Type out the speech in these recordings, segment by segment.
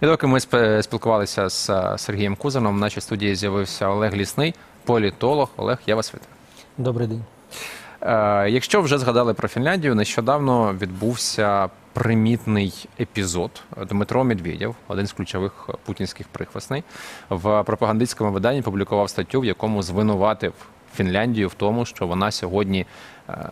І доки ми спілкувалися з е, Сергієм Кузаном, в нашій студії з'явився Олег Лісний, політолог. Олег, я вас вітаю. Добрий день. Е, Якщо вже згадали про Фінляндію, нещодавно відбувся примітний епізод. Дмитро Медведєв, один з ключових путінських прихвостней, в пропагандистському виданні публікував статтю, в якому звинуватив Фінляндію в тому, що вона сьогодні. е,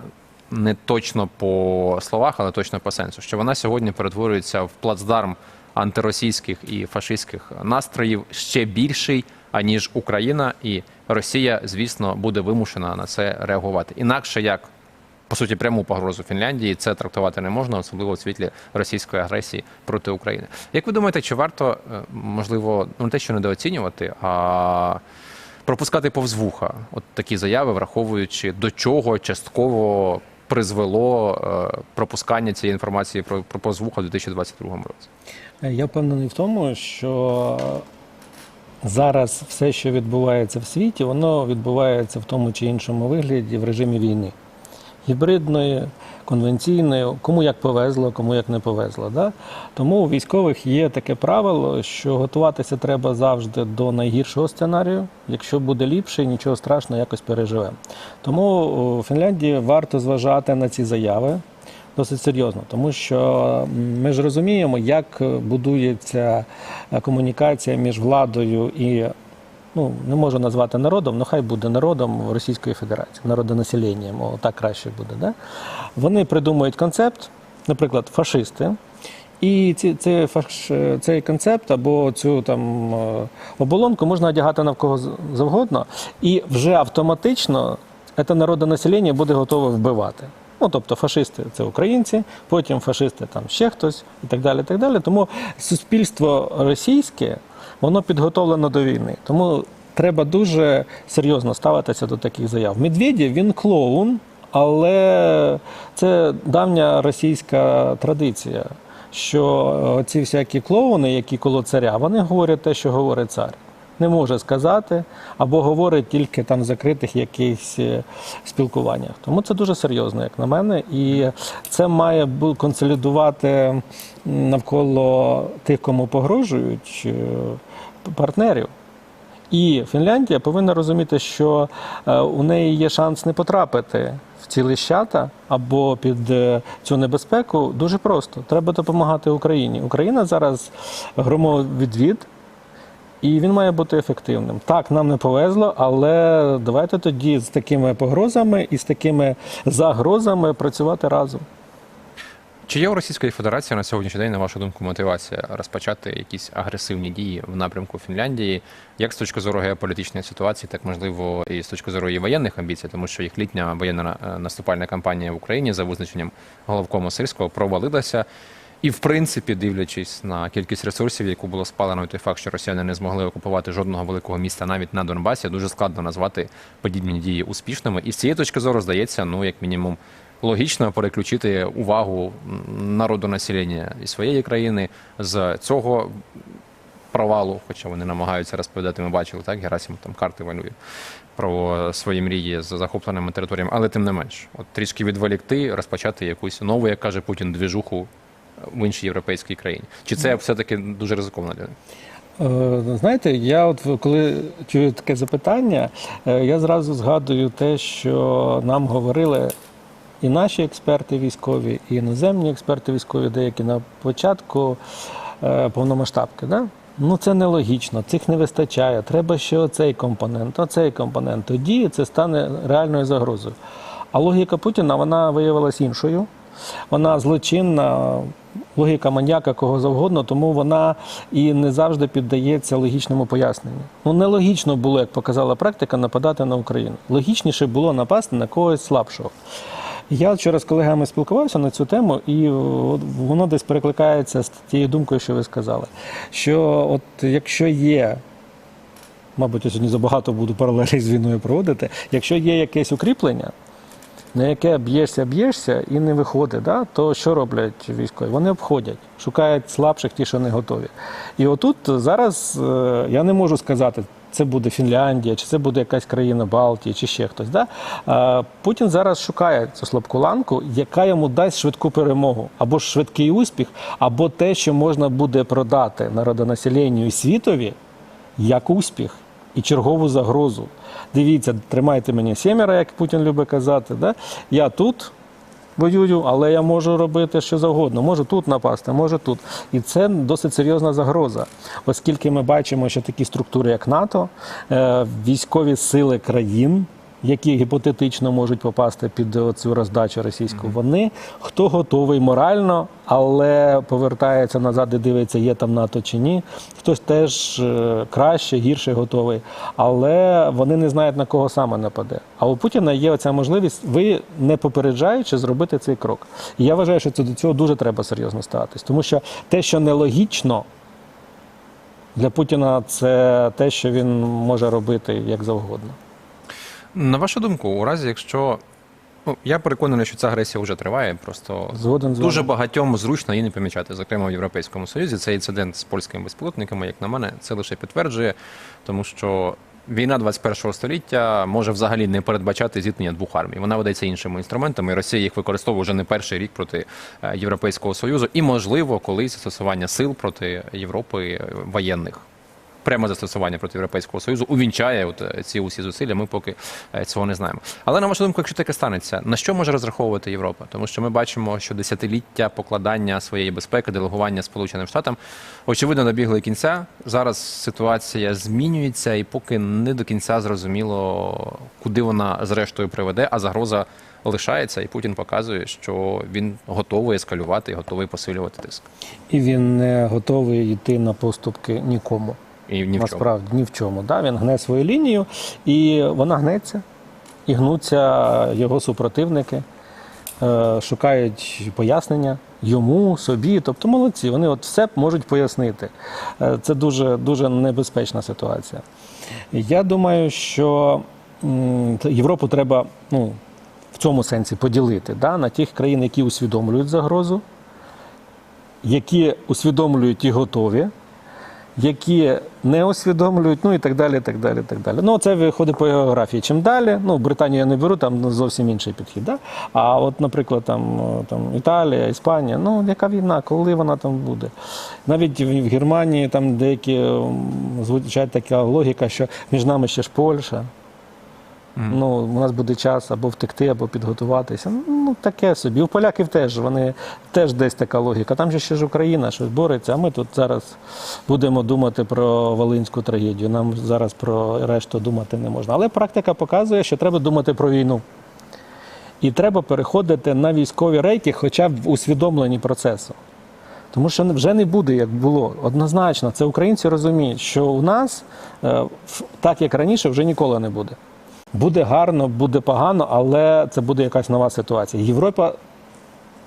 Не точно по словах, але точно по сенсу, що вона сьогодні перетворюється в плацдарм антиросійських і фашистських настроїв ще більший, аніж Україна, і Росія, звісно, буде вимушена на це реагувати. Інакше як по суті пряму погрозу Фінляндії це трактувати не можна, особливо в світлі російської агресії проти України. Як ви думаєте, чи варто е, можливо ну не те, що недооцінювати, а пропускати повз вуха от такі заяви, враховуючи до чого частково призвело е, пропускання цієї інформації про, про повз вуха у 2022 році? Е, Я впевнений в тому, що зараз все, що відбувається в світі, воно відбувається в тому чи іншому вигляді в режимі війни. Гібридної, конвенційної, кому як повезло, кому як не повезло. Да? Тому у військових є таке правило, що готуватися треба завжди до найгіршого сценарію. Якщо буде ліпше, нічого страшного, якось переживемо. Тому у Фінляндії варто зважати на ці заяви досить серйозно, тому що ми ж розуміємо, як будується е, комунікація між владою і. Ну, не можу назвати народом, але хай буде народом Російської Федерації, народонаселенням, о, так краще буде. Да? Вони придумують концепт, наприклад, фашисти. І ці, цей, фаш, цей концепт або цю там е, оболонку можна одягати навкого з- завгодно, і вже автоматично це народонаселення буде готове вбивати. Ну, тобто фашисти це українці, потім фашисти там ще хтось і так далі. Так далі. Тому суспільство російське воно підготовлено до війни. Тому треба дуже серйозно ставитися до таких заяв. Медведєв він клоун, але це давня російська традиція. Що ці всякі клоуни, які коло царя, вони говорять те, що говорить цар. Не може сказати, або говорить тільки там в закритих якихось е, спілкуваннях. Тому це дуже серйозно, як на мене, і це має консолідувати навколо тих, кому погрожують е, партнерів. І Фінляндія повинна розуміти, що е, у неї є шанс не потрапити в ці лищата або під цю небезпеку. Дуже просто треба допомагати Україні. Україна зараз громовідвід, і він має бути ефективним. Так, нам не повезло, але давайте тоді з такими погрозами і з такими загрозами працювати разом. Чи є у Російської Федерації на сьогоднішній день, на вашу думку, мотивація розпочати якісь агресивні дії в напрямку Фінляндії, як з точки зору геополітичної ситуації, так можливо і з точки зору її воєнних амбіцій, тому що їх літня воєнна е, наступальна кампанія в Україні за визначенням головкому сирського провалилася. І, в принципі, дивлячись на кількість ресурсів, яку було спалено, і той факт, що росіяни не змогли окупувати жодного великого міста навіть на Донбасі, дуже складно назвати подібні дії успішними. І з цієї точки зору здається, ну як мінімум, логічно переключити увагу народу населення і своєї країни з цього провалу, хоча вони намагаються розповідати, ми бачили, так, Герасимов там карти малює про свої мрії з захопленими територіями, але тим не менш, от трішки відволікти, розпочати якусь нову, як каже Путін, двіжуху в іншій європейській країні. Чи це все-таки дуже ризиковано для них? Е, Знаєте, я от коли чую таке запитання, е, я зразу згадую те, що нам говорили і наші експерти військові, і іноземні експерти військові, деякі на початку е, повномасштабки. Да? Ну це нелогічно, цих не вистачає. Треба ще оцей компонент, оцей компонент. Тоді це стане реальною загрозою. А логіка Путіна вона виявилась іншою. Вона злочинна, логіка маньяка кого завгодно, тому вона і не завжди піддається логічному поясненню. Ну нелогічно було, як показала практика, нападати на Україну. Логічніше було напасти на когось слабшого. Я вчора з колегами спілкувався на цю тему, і воно десь перекликається з тією думкою, що ви сказали. Що от якщо є мабуть, я сьогодні забагато буду паралелі з війною проводити. Якщо є якесь укріплення, на яке б'єшся, б'єшся і не виходить, да, то що роблять військові? Вони обходять, шукають слабших, ті, що не готові. І отут зараз е, я не можу сказати, це буде Фінляндія, чи це буде якась країна Балтії, чи ще хтось. Да? Путін зараз шукає цю слабку ланку, яка йому дасть швидку перемогу, або швидкий успіх, або те, що можна буде продати народонаселенню і світові як успіх і чергову загрозу. Дивіться, тримайте мені сімера, як Путін любить казати. Да? Я тут воюю, але я можу робити що завгодно. Можу тут напасти, можу тут. І це досить серйозна загроза, оскільки ми бачимо, що такі структури, як НАТО, е, військові сили країн. Які гіпотетично можуть попасти під цю роздачу російську, вони хто готовий морально, але повертається назад і дивиться, є там НАТО чи ні. Хтось теж е, краще, гірше готовий, але вони не знають на кого саме нападе. А у Путіна є оця можливість, ви не попереджаючи, зробити цей крок. І я вважаю, що це до цього дуже треба серйозно ставитись, тому що те, що нелогічно. Для Путіна це те, що він може робити як завгодно. На вашу думку, у разі, якщо ну я переконаний, що ця агресія вже триває, просто Згоден з дуже багатьом зручно її не помічати, зокрема в Європейському Союзі. Цей інцидент з польськими безпілотниками, як на мене, це лише підтверджує, тому що. Війна 21 століття може взагалі не передбачати зіткнення двох армій. Вона ведеться іншими інструментами. і Росія їх використовує вже не перший рік проти е, Європейського союзу, і можливо, колись застосування сил проти Європи е, воєнних. Пряме застосування проти Європейського Союзу увінчає от е, ці усі зусилля. Ми поки е, цього не знаємо. Але на вашу думку, якщо таке станеться, на що може розраховувати Європа? Тому що ми бачимо, що десятиліття покладання своєї безпеки, делегування Сполученим Штатам очевидно добігли кінця. Зараз ситуація змінюється, і поки не до кінця зрозуміло, куди вона зрештою приведе, а загроза лишається, і Путін показує, що він готовий ескалювати і готовий посилювати тиск. І він не готовий йти на поступки нікому. І ні в чому. Насправді ні в чому. Да? Він гне свою лінію, і вона гнеться, і гнуться його супротивники, е, шукають пояснення йому, собі. Тобто молодці, вони от все можуть пояснити. Е, Це дуже, дуже небезпечна ситуація. Я думаю, що м, Європу треба ну, в цьому сенсі поділити да? на тих країн, які усвідомлюють загрозу, які усвідомлюють і готові які не усвідомлюють, ну і так далі. так далі, так далі. Ну, це виходить по географії. Чим далі, ну, Британію я не беру, там зовсім інший підхід. Да? А от, наприклад, там, там Італія, Іспанія, ну яка війна, коли вона там буде? Навіть в Германії там деякі звучать така логіка, що між нами ще ж Польща. Ну, у нас буде час або втекти, або підготуватися. Ну, таке собі. У поляків теж вони теж десь така логіка. Там же ще ж Україна щось бореться, а ми тут зараз будемо думати про Волинську трагедію. Нам зараз про решту думати не можна. Але практика показує, що треба думати про війну. І треба переходити на військові рейки, хоча б в усвідомленні процесу. Тому що вже не буде, як було. Однозначно, це українці розуміють, що у нас е, так, як раніше, вже ніколи не буде. Буде гарно, буде погано, але це буде якась нова ситуація. Європа.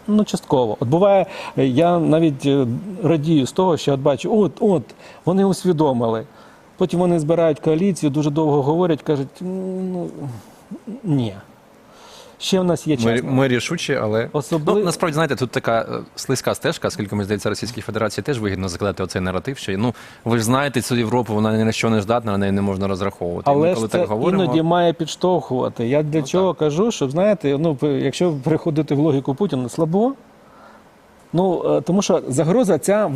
Ну, частково. От буває, е, я навіть е, радію з того, що от бачу, от, от, вони усвідомили. Потім вони збирають коаліцію, дуже довго говорять, кажуть, ну ні. Ще в нас є час. Ми, ми рішучі, але Особли- ну, насправді знаєте, тут така е, слизька стежка, оскільки ми здається, Російській Федерації теж вигідно закладати оцей наратив, що ну ви ж знаєте цю Європу, вона ні на що не здатна, на неї не можна розраховувати. Але ми, коли ж це так говоримо, іноді має підштовхувати. Я для Ну, чого кажу, щоб знаєте, ну якщо переходити в логіку Путіна, слабо. Ну е, тому що загроза ця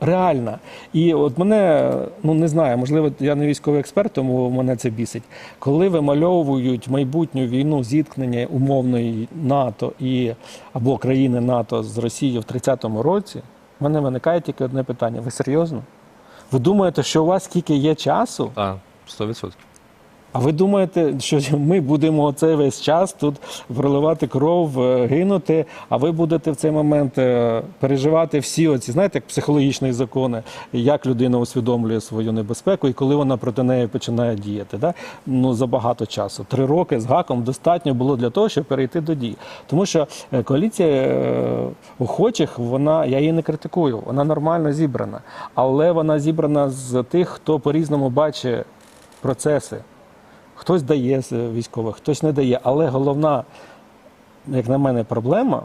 реальна. І от мене, ну не знаю, можливо, я не військовий експерт, тому мене це бісить. Коли вимальовують майбутню війну зіткнення умовної НАТО і або країни НАТО з Росією в 30-му році, в мене виникає тільки одне питання: ви серйозно? Ви думаєте, що у вас скільки є часу? так, 100%. А ви думаєте, що ми будемо цей весь час тут проливати кров, е, гинути, а ви будете в цей момент е, переживати всі оці, знаєте, як психологічні закони, як людина усвідомлює свою небезпеку і коли вона проти неї починає діяти. Да? Ну, за багато часу. Три роки з гаком достатньо було для того, щоб перейти до дій. Тому що е, коаліція охочих, вона, я її не критикую, вона нормально зібрана. Але вона зібрана з тих, хто по-різному бачить процеси. Хтось дає військових, хтось не дає. Але головна, як на мене, проблема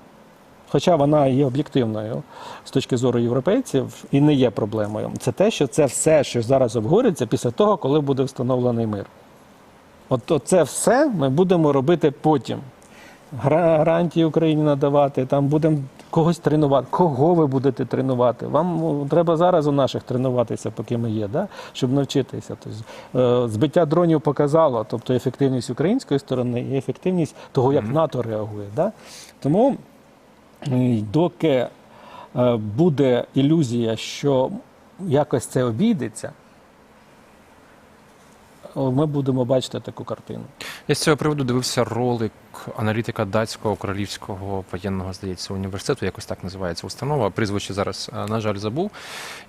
хоча вона є об'єктивною з точки зору європейців і не є проблемою, це те, що це все, що зараз обговорюється після того, коли буде встановлений мир. От це все ми будемо робити потім. Гарантії Україні надавати, там будемо когось тренувати. Кого ви будете тренувати? Вам ну, треба зараз у наших тренуватися, поки ми є, да? щоб навчитися. Тобто, е, збиття дронів показало, тобто ефективність української сторони і ефективність того, як НАТО реагує. Да? Тому доки е, буде ілюзія, що якось це обійдеться, ми будемо бачити таку картину. Я з цього приводу дивився ролик аналітика датського королівського воєнного, здається, університету, якось так називається установа. Прізвище зараз, е, на жаль, забув.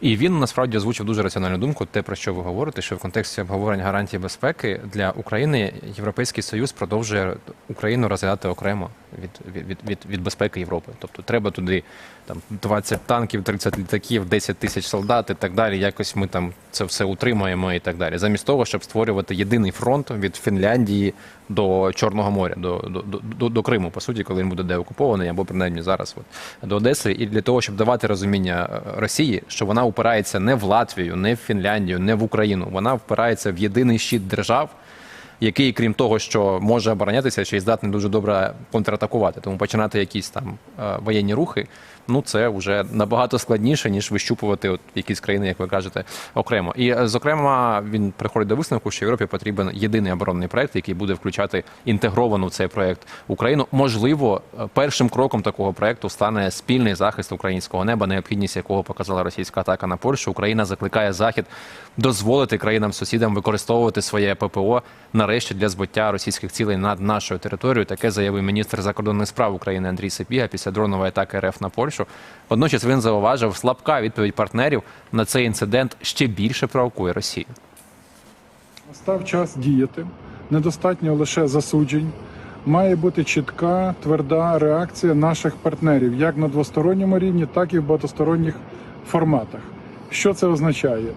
І він насправді озвучив дуже раціональну думку, те, про що ви говорите, що в контексті обговорення гарантій безпеки для України Європейський Союз продовжує Україну розглядати окремо від, від, від, від, від безпеки Європи. Тобто треба туди там 20 танків, 30 літаків, 10 тисяч солдат і так далі. Якось ми там це все утримаємо і так далі. Замість того, щоб створювати єдиний фронт від Фінляндії до Чорного моря, до, до, до, до, до Криму, по суті, коли він буде деокупований, або принаймні зараз от, до Одеси, і для того, щоб давати розуміння е, Росії, що вона упирається не в Латвію, не в Фінляндію, не в Україну. Вона впирається в єдиний щит держав який, крім того, що може оборонятися, ще й здатний дуже добре контратакувати. Тому починати якісь там е, воєнні рухи, ну це вже набагато складніше, ніж вищупувати от якісь країни, як ви кажете, окремо. І е, зокрема, він приходить до висновку, що Європі потрібен єдиний оборонний проект, який буде включати інтегровану в цей проект Україну. Можливо, е, першим кроком такого проекту стане спільний захист українського неба, необхідність якого показала російська атака на Польщу. Україна закликає Захід дозволити країнам-сусідам використовувати своє ППО нарешті для збиття російських цілей над нашою територією. Таке заявив міністр закордонних справ України Андрій Сепіга після дронової атаки РФ на Польщу. Водночас він зауважив, слабка відповідь партнерів на цей інцидент ще більше провокує Росію. Настав час діяти. Недостатньо лише засуджень. Має бути чітка, тверда реакція наших партнерів, як на двосторонньому рівні, так і в багатосторонніх форматах. Що це означає?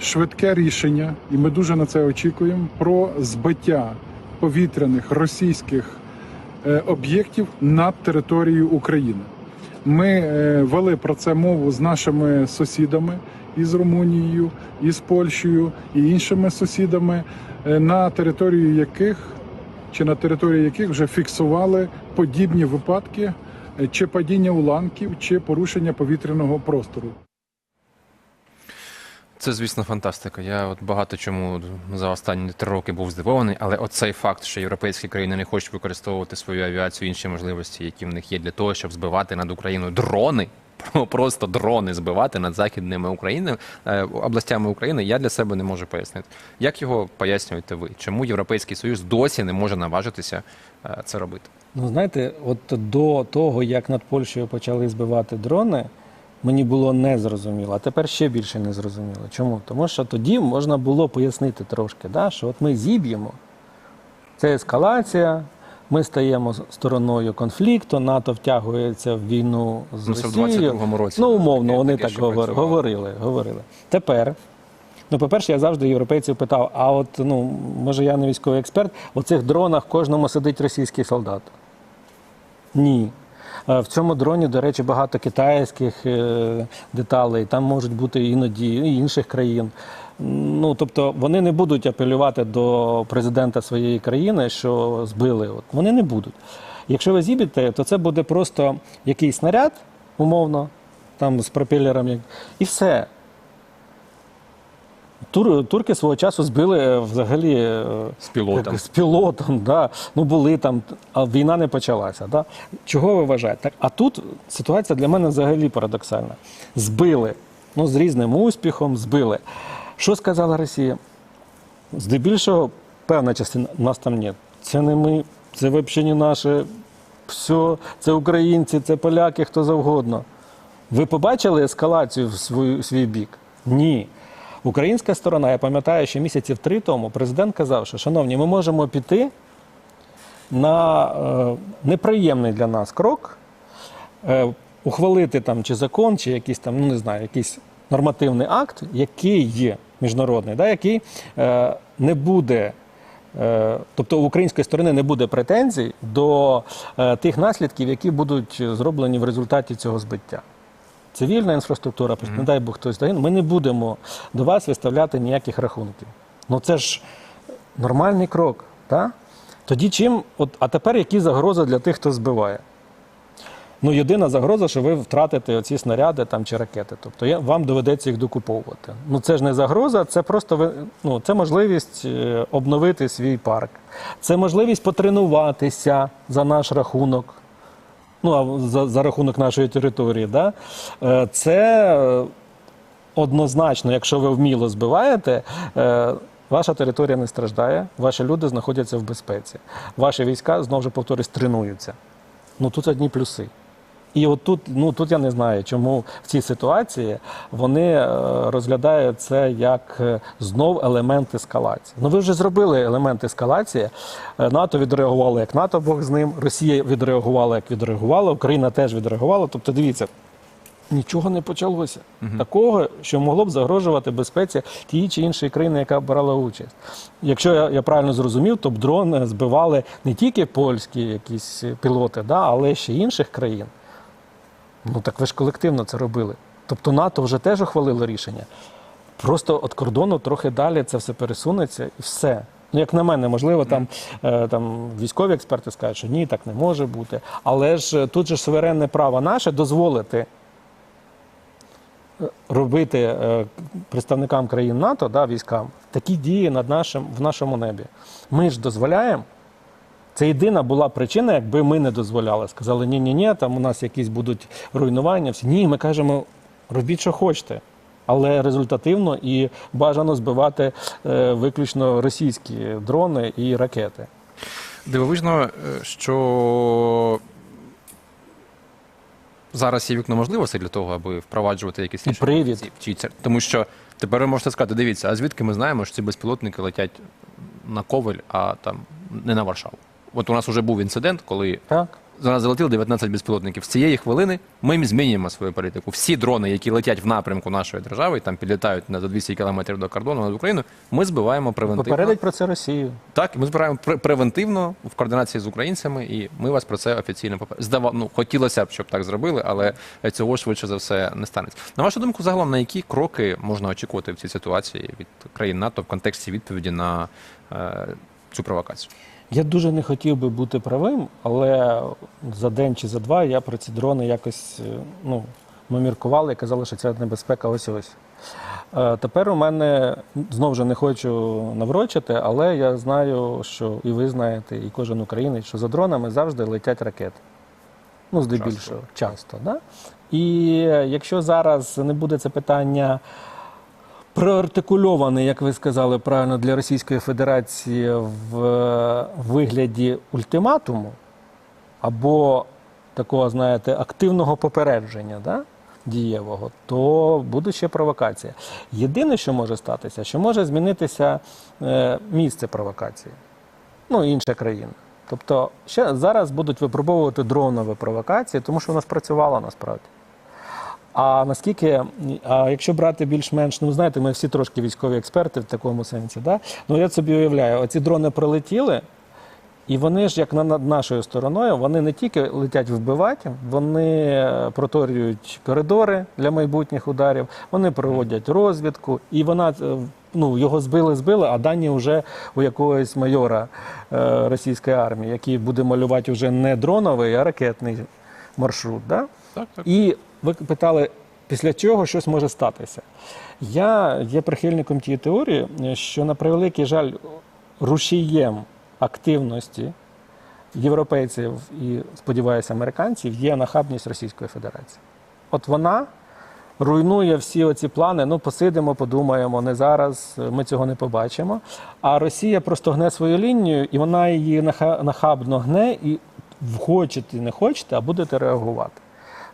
Швидке рішення, і ми дуже на це очікуємо, про збиття повітряних російських е, об'єктів над територією України. Ми е, вели про це мову з нашими сусідами із Румунією, із Польщею і іншими сусідами, е, на територію яких чи на території яких вже фіксували подібні випадки е, чи падіння уламків, чи порушення повітряного простору. Це, звісно, фантастика. Я от багато чому за останні три роки був здивований, але оцей факт, що європейські країни не хочуть використовувати свою авіацію, інші можливості, які в них є для того, щоб збивати над Україною дрони. Просто дрони збивати над західними України е, областями України. Я для себе не можу пояснити. Як його пояснюєте ви? Чому Європейський Союз досі не може наважитися е, це робити? Ну, знаєте, от до того, як над Польщею почали збивати дрони, мені було незрозуміло, а тепер ще більше незрозуміло. Чому? Тому що тоді можна було пояснити трошки, да, що от ми зіб'ємо, це ескалація, ми стаємо стороною конфлікту, НАТО втягується в війну з Ну, це в 22-му році. Ну, умовно, вони таке так ще говор- працювало. говорили, говорили. Тепер. Ну, по-перше, я завжди європейців питав: а от, ну, може, я не військовий експерт, у цих дронах кожному сидить російський солдат. Ні. Е, В цьому дроні, до речі, багато китайських е, деталей. Там можуть бути іноді і інших країн. Ну, тобто вони не будуть апелювати до президента своєї країни, що збили. От, вони не будуть. Якщо ви зіб'єте, то це буде просто якийсь снаряд, умовно, там з пропелером, і все. Тур, турки свого часу збили е, взагалі е, З пілотом. як- з пілотом, да. ну були там, а війна не почалася. Да. Чого ви вважаєте? Так, а тут ситуація для мене взагалі парадоксальна. Збили, ну з різним успіхом збили. Що сказала Росія? Здебільшого певна частина нас там нет. Це не ми, це взагалі не наше. Все, це українці, це поляки, хто завгодно. Ви побачили ескалацію в свій, свій бік? Ні. Українська сторона, я пам'ятаю, що місяців три тому президент казав, що шановні, ми можемо піти на е, неприємний для нас крок, е, ухвалити там чи закон, чи якийсь там, ну не знаю, якийсь нормативний акт, який є міжнародний, да, який е, не буде Е, Тобто у української сторони не буде претензій до е, тих наслідків, які будуть зроблені в результаті цього збиття. Цивільна інфраструктура, не дай Бог хтось загинув, ми не будемо до вас виставляти ніяких рахунків. Ну це ж нормальний крок. Так? Тоді чим, от, а тепер які загрози для тих, хто збиває? Ну, єдина загроза, що ви втратите оці снаряди там, чи ракети. Тобто я, вам доведеться їх докуповувати. Ну це ж не загроза, це просто ви- ну, це можливість е, обновити свій парк. Це можливість потренуватися за наш рахунок. Ну, а за, за рахунок нашої території. Да? Е, Це е, однозначно, якщо ви вміло збиваєте, е, ваша територія не страждає, ваші люди знаходяться в безпеці. Ваші війська, знову ж повторюсь, тренуються. Ну тут одні плюси. І от тут, ну тут я не знаю, чому в цій ситуації вони е, розглядають це як е, знов елемент ескалації. Ну ви вже зробили елемент ескалації. Е, НАТО відреагувало як НАТО, Бог з ним. Росія відреагувала як відреагувала, Україна теж відреагувала. Тобто, дивіться, Нічого не почалося. Такого, що могло б загрожувати безпеці тієї чи іншої країни, яка брала участь. Якщо я, я правильно зрозумів, то б дрони збивали не тільки польські якісь пілоти, да, але ще інших країн. Ну так ви ж колективно це робили. Тобто НАТО вже теж ухвалило рішення. Просто від кордону трохи далі це все пересунеться і все. Ну, як на мене, можливо, там, е, там військові експерти скажуть, що ні, так не може бути. Але ж е, тут же суверенне право наше дозволити робити е, представникам країн НАТО, да, військам, такі дії над нашим, в нашому небі. Ми ж дозволяємо. Це єдина була причина, якби ми не дозволяли. Сказали, ні, ні, ні, там у нас якісь будуть руйнування. Всі. Ні, ми кажемо, робіть, що хочете. Але результативно і бажано збивати е, виключно російські дрони і ракети. Дивовижно, е, що зараз є вікно можливостей для того, аби впроваджувати якісь інші привід. Тому що тепер ви можете сказати, дивіться, а звідки ми знаємо, що ці безпілотники летять на Ковель, а там не на Варшаву. От у нас вже був інцидент, коли Так? за нас залетіло 19 безпілотників. З цієї хвилини ми змінюємо свою політику. Всі дрони, які летять в напрямку нашої держави, і там підлітають на за 200 кілометрів до кордону над Україною, ми збиваємо превентивно. Попередить про це Росію. Так, ми збираємо превентивно в координації з українцями, і ми вас про це офіційно попер... Здава... Ну, хотілося б, щоб так зробили, але цього швидше за все не станеться. На вашу думку, загалом на які кроки можна очікувати в цій ситуації від країн НАТО в контексті відповіді на е, цю провокацію? Я дуже не хотів би бути правим, але за день чи за два я про ці дрони якось е, ну, ми міркували і казали, що ця небезпека ось ось. Е, Тепер у мене знову ж не хочу наврочити, але я знаю, що і ви знаєте, і кожен українець, що за дронами завжди летять ракети. Ну, здебільшого, часто. да? І е, якщо зараз не буде це питання проартикульований, як ви сказали правильно, для Російської Федерації в е, вигляді ультиматуму або такого, знаєте, активного попередження, да? дієвого, то буде ще провокація. Єдине, що може статися, що може змінитися е, місце провокації, ну, інша країна. Тобто ще зараз будуть випробовувати дронові провокації, тому що вона спрацювала насправді. А наскільки, а якщо брати більш-менш, ну знаєте, ми всі трошки військові експерти в такому сенсі, да? ну я собі уявляю, оці дрони пролетіли, і вони ж, як на- над нашою стороною, вони не тільки летять вбивати, вони е, проторюють коридори для майбутніх ударів, вони проводять розвідку, і вона е, ну, його збили, збили, а дані вже у якогось майора е, російської армії, який буде малювати вже не дроновий, а ракетний маршрут. Да? Так, так. І ви питали, після чого щось може статися. Я є прихильником тієї теорії, що на превеликий жаль, рушієм активності європейців і, сподіваюся, американців є нахабність Російської Федерації. От вона руйнує всі оці плани. Ну, посидимо, подумаємо, не зараз, ми цього не побачимо. А Росія просто гне свою лінію, і вона її наха- нахабно гне, і хочете, не хочете, а будете реагувати.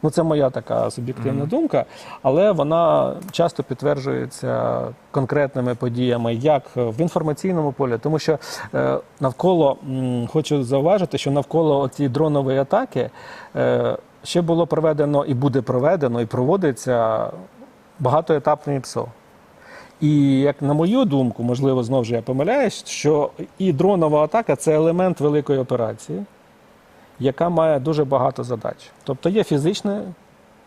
Ну, це моя така суб'єктивна думка, але вона часто підтверджується конкретними подіями, як в інформаційному полі, тому що е, навколо м, хочу зауважити, що навколо цієї дронової атаки е, ще було проведено і буде проведено, і проводиться багатоетапне ПСО. І як на мою думку, можливо, знову ж я помиляюсь, що і дронова атака це елемент великої операції, яка має дуже багато задач. Тобто є фізичне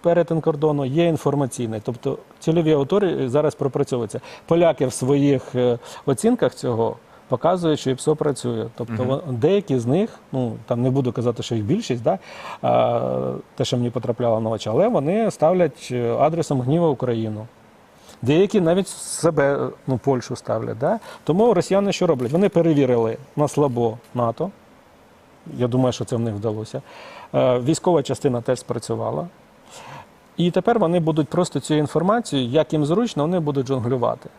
перетин кордону, є інформаційний. Тобто цільові аудиторії зараз пропрацьовуються. Поляки в своїх е, оцінках цього показують, що ІПСО працює. Тобто вон- деякі з них, ну там не буду казати, що їх більшість, да, а, те, що мені потрапляло на очі, але вони ставлять е, адресом гніва Україну. Деякі навіть себе, ну, Польщу ставлять. Да? Тому росіяни що роблять? Вони перевірили на слабо НАТО. Я думаю, що це в них вдалося. Е, Військова частина теж спрацювала. І тепер вони будуть просто цю інформацію, як їм зручно, вони будуть жонглювати.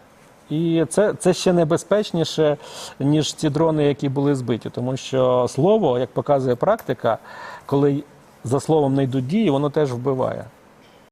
І це, це ще небезпечніше, ніж ці дрони, які були збиті. Тому що слово, як показує практика, коли за словом не йдуть дії, воно теж вбиває.